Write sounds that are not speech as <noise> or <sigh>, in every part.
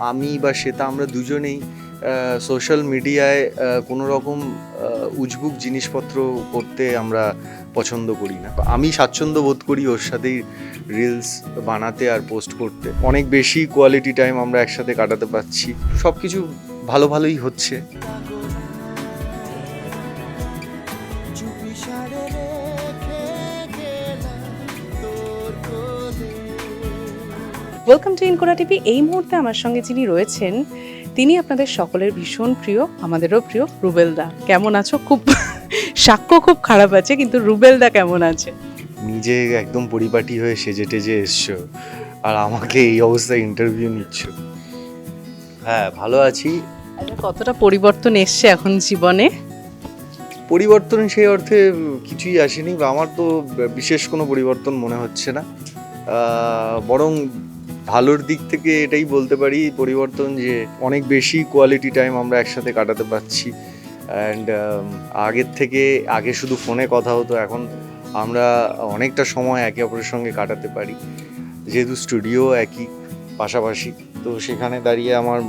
আমি বা শ্বেতা আমরা দুজনেই সোশ্যাল মিডিয়ায় কোনো রকম উজবুক জিনিসপত্র করতে আমরা পছন্দ করি না। আমি স্বাচ্ছন্দ্য বোধ করি ওর সাথেই রিলস বানাতে আর পোস্ট করতে। অনেক বেশি কোয়ালিটি টাইম আমরা একসাথে কাটাতে পারছি। সব কিছু ভালো ভালোই হচ্ছে। ওয়েলকাম টু ইনকোরা টিভি এই মুহূর্তে আমার সঙ্গে যিনি রয়েছেন তিনি আপনাদের সকলের ভীষণ প্রিয় আমাদেরও প্রিয় রুবেলদা। কেমন আছো? খুব <laughs> সাক্ষ্য খুব খারাপ আছে কিন্তু রুবেলদা কেমন আছে? নিজে একদম পরিপাটি হয়ে সেজে টেজে এসছো আর আমাকে এই অবস্থায় ইন্টারভিউ নিচ্ছ। হ্যাঁ ভালো আছি। আচ্ছা, কতটা পরিবর্তন এসছে এখন জীবনে? পরিবর্তন সেই অর্থে কিছুই আসেনি বা আমার তো বিশেষ কোনো পরিবর্তন মনে হচ্ছে না। বরং ভালোর দিক থেকে এটাই বলতে পারি পরিবর্তন যে অনেক বেশি কোয়ালিটি টাইম আমরা একসাথে কাটাতে পারছি। অ্যান্ড আগের থেকে আগে শুধু ফোনে কথা হতো, এখন আমরা অনেকটা সময় একে অপরের সঙ্গে কাটাতে পারি। যেহেতু স্টুডিও একই, পাশাপাশি। তো সেখানে দাঁড়িয়ে আমার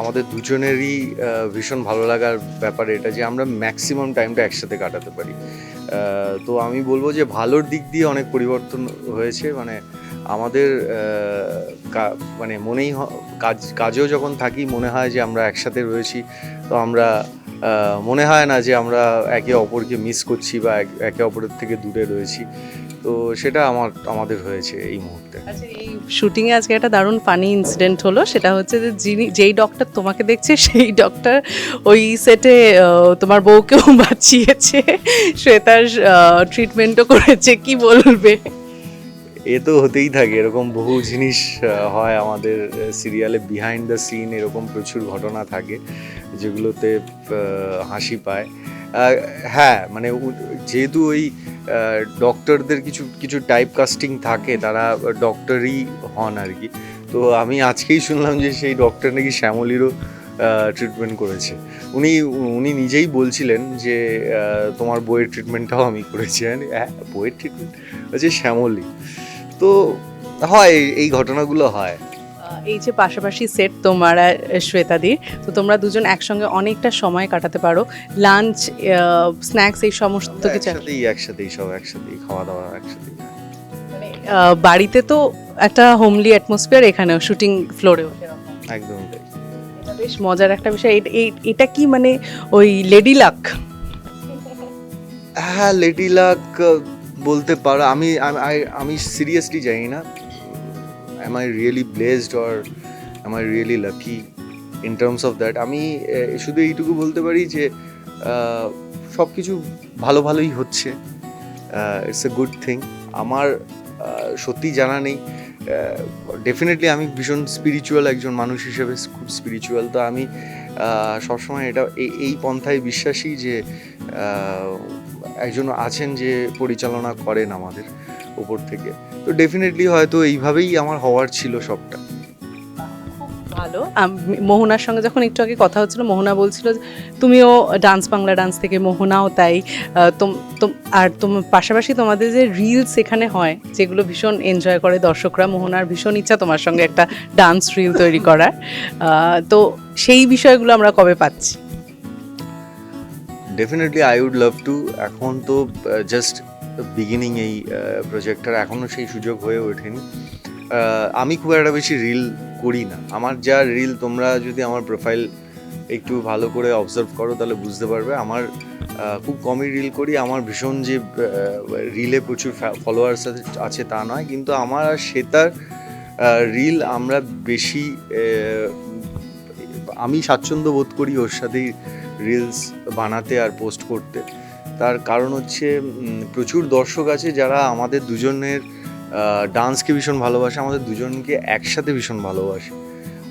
আমাদের দুজনেরই ভীষণ ভালো লাগার ব্যাপার এটা যে আমরা ম্যাক্সিমাম টাইমটা একসাথে কাটাতে পারি। তো আমি বলব যে ভালোর দিক দিয়ে অনেক পরিবর্তন হয়েছে। মানে আমাদের মানে মনেই কাজ, কাজেও যখন থাকি, মনে হয় যে আমরা একসাথে রয়েছি। তো আমরা মনে হয় না যে আমরা একে অপরকে মিস করছি বা একে অপরের থেকে দূরে রয়েছি। তো সেটা আমার, আমাদের হয়েছে এই মুহূর্তে। আচ্ছা এই শুটিংয়ে আজকে একটা দারুণ ফানি ইনসিডেন্ট হলো। সেটা হচ্ছে যে যিনি, যেই ডক্টর তোমাকে দেখছে, সেই ডক্টর ওই সেটে তোমার বউকেও <laughs> বাঁচিয়েছে। শ্বেতার ট্রিটমেন্টও করেছে, কি বলবে? এ তো হতেই থাকে, এরকম বহু জিনিস হয় আমাদের সিরিয়ালে বিহাইন্ড দ্য সিন এরকম প্রচুর ঘটনা থাকে, যেগুলোতে হাসি পায়। হ্যাঁ মানে যেহেতু ওই ডক্টরদের কিছু কিছু টাইপ কাস্টিং থাকে, তারা ডক্টরই হন আর কি। তো আমি আজকেই শুনলাম যে সেই ডক্টর নাকি শ্যামলিরও ট্রিটমেন্ট করেছে। উনি উনি নিজেই বলছিলেন যে তোমার বইয়ের ট্রিটমেন্টটাও আমি করেছি। হ্যাঁ বইয়ের ট্রিটমেন্ট হচ্ছে শ্যামলি। তো হয় এই ঘটনাগুলো হয়। এই যে পাশাপাশি সেট তোমার আর শ্বেতাদির তো তোমরা দুজন একসঙ্গে অনেকটা সময় কাটাতে পারো। লাঞ্চ স্ন্যাক্স এই সমস্ত কিছু একসাথেই একসাথেই সব একসাথেই খাওয়া দাওয়া একসাথেই বাড়িতে তো একটা হোমলি অ্যাটমসফিয়ার এখানেও শুটিং ফ্লোরেও একদম। বেশ মজার একটা বিষয়। এটা কি মানে ওই লেডি লাক হ্যাঁ লেডি লাক বলতে পারো, আমি, আমি- সিরিয়াসলি জানি না am I really blessed or am I really lucky in terms of that আমি শুধু এইটুকু বলতে পারি যে সব কিছু ভালো ভালোই হচ্ছে ইটস এ গুড থিং আমার সত্যি জানা নেই ডেফিনেটলি আমি ভীষণ স্পিরিচুয়াল একজন মানুষ হিসেবে খুব স্পিরিচুয়াল তো আমি সবসময় এটা এই- পন্থায় বিশ্বাসী যে একজন আছেন যে পরিচালনা করেন আমাদের উপর থেকে। তো ডেফিনেটলি হয়তো এইভাবেই আমার হওয়ার ছিল সবটা। ভালো। মোহনার সঙ্গে যখন একটু আগে কথা হচ্ছিল, মোহনা বলছিল তুমিও ডান্স বাংলা ডান্স থেকে মোহনাও তাই। আর পাশাপাশি তোমাদের যে রিলস এখানে হয়, যেগুলো ভীষণ এনজয় করে দর্শকরা, মোহনার ভীষণ ইচ্ছা তোমার সঙ্গে একটা ডান্স রিল তৈরি করার। তো সেই বিষয়গুলো আমরা কবে পাচ্ছি? Definitely I would love to এখন তো জাস্ট বিগিনিং এই প্রজেক্টটার এখনও সেই সুযোগ হয়ে ওঠেনি। আমি খুব একটা বেশি রিল করি না। আমার যা রিল তোমরা যদি আমার প্রোফাইল একটু ভালো করে অবজার্ভ করো, তাহলে বুঝতে পারবে। আমার খুব কমই রিল করি। আমার ভীষণ যে রিলে প্রচুর ফলোয়ার্স আছে তা নয়। কিন্তু আমার আর শ্বেতার রিল আমরা বেশি আমি স্বাচ্ছন্দ্য বোধ করি ওর সাথেই রিলস বানাতে আর পোস্ট করতে। তার কারণ হচ্ছে প্রচুর দর্শক আছে যারা আমাদের দুজনের ডান্সকে ভীষণ ভালোবাসে, আমাদের দুজনকে একসাথে ভীষণ ভালোবাসে।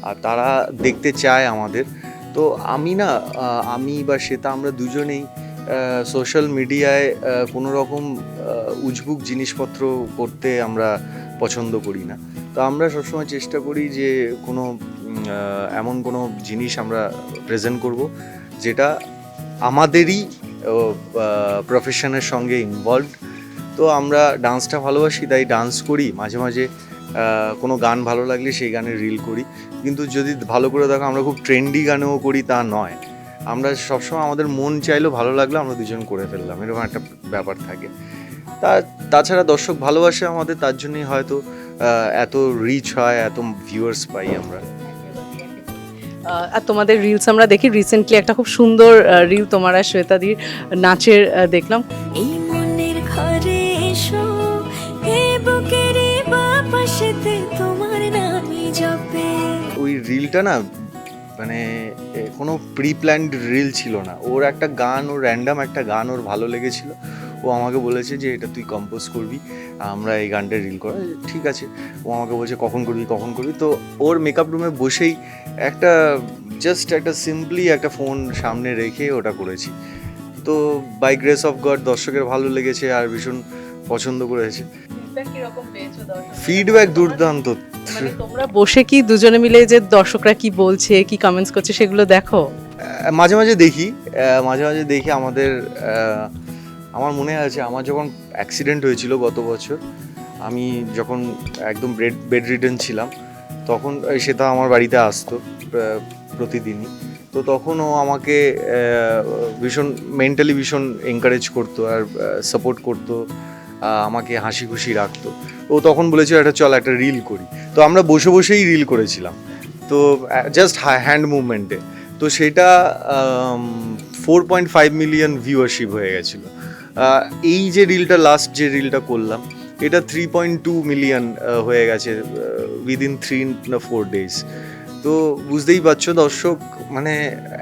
আর তারা দেখতে চায় আমাদের। তো আমি না আমি বা শ্বেতা আমরা দুজনেই সোশ্যাল মিডিয়ায় কোনো রকম উজবুক জিনিসপত্র করতে আমরা পছন্দ করি না। তো আমরা সবসময় চেষ্টা করি যে কোনো এমন কোনো জিনিস আমরা প্রেজেন্ট করব। যেটা আমাদেরই প্রফেশনের সঙ্গে ইনভলভ তো আমরা ডান্সটা ভালোবাসি, তাই ডান্স করি। মাঝে মাঝে কোনো গান ভালো লাগলে সেই গানের রিল করি। কিন্তু যদি ভালো করে দেখো, আমরা খুব ট্রেন্ডি গানেও করি, তা নয়। আমরা সবসময় আমাদের মন চাইলেও ভালো লাগল, আমরা দুজন করে ফেললাম। এরকম একটা ব্যাপার থাকে। তা, তাছাড়া দর্শক ভালোবাসে আমাদের, তার জন্যই হয়তো এত রিচ হয়, এত ভিউয়ার্স পাই আমরা। আর তোমাদের রিলস আমরা দেখি রিসেন্টলি একটা খুব সুন্দর রিল তোমার আর শ্বেতাদির নাচের দেখলাম। এই মনের ঘরে এসো এ বুকের বাপাশেতে তোমার নামই জপে। ওই রিলটা না মানে কোনো প্রি প্ল্যান্ড রিল ছিল না। ওর একটা গান ও র্যান্ডাম একটা গান ওর ভালো লেগেছিল। ও আমাকে বলেছে যে এটা তুই কম্পোজ করবি আমরা এই গানটা রিল করা। ঠিক আছে ও আমাকে বলছে কখন করবি কখন করবি। তো ওর মেকআপ রুমে বসেই একটা জাস্ট একটা সিম্পলি একটা ফোন সামনে রেখে ওটা করেছি। তো বাই গ্রেস অফ গড দর্শকের ভালো লেগেছে আর ভীষণ পছন্দ করেছে। ফিডব্যাক দুর্দান্ত। মানে তোমরা বসে কি দুজনে মিলে যে দর্শকরা কি বলছে কি কমেন্টস করছে সেগুলো দেখো? মাঝে মাঝে দেখি মাঝে মাঝে দেখি আমাদের আমার মনে আছে, আমার যখন অ্যাক্সিডেন্ট হয়েছিল গত বছর, আমি যখন একদম বেড বেড রিটার্ন ছিলাম, তখন সেটা আমার বাড়িতে আসতো প্রতিদিনই। তো তখনও আমাকে ভীষণ মেন্টালি ভীষণ এনকারেজ করতো আর সাপোর্ট করতো আমাকে হাসি খুশি রাখতো। ও তখন বলেছিল একটা চল একটা রিল করি। তো আমরা বসে বসেই রিল করেছিলাম। তো জাস্ট হ্যান্ড মুভমেন্টে তো সেটা four point five million viewership হয়ে গেছিল। এই যে রিলটা লাস্ট যে রিলটা করলাম, এটা থ্রি পয়েন্ট টু মিলিয়ন হয়ে গেছে উইদিন থ্রি না ফোর ডেজ তো বুঝতেই পারছ দর্শক মানে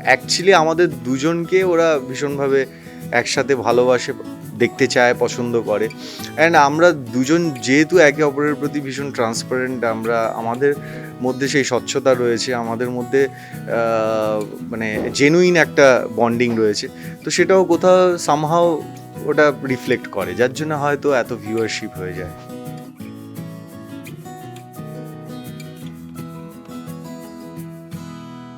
অ্যাকচুয়ালি আমাদের দুজনকে ওরা ভীষণভাবে একসাথে ভালোবাসে, দেখতে চায়, পছন্দ করে। অ্যান্ড আমরা দুজন যেহেতু একে অপরের প্রতি ভীষণ ট্রান্সপারেন্ট আমরা, আমাদের মধ্যে সেই স্বচ্ছতা রয়েছে, আমাদের মধ্যে মানে জেনুইন একটা বন্ডিং রয়েছে। তো সেটাও কোথাও সামহাও ওটা রিফ্লেক্ট করে যার জন্য হয়তো এত ভিউয়ারশিপ হয়ে যায়।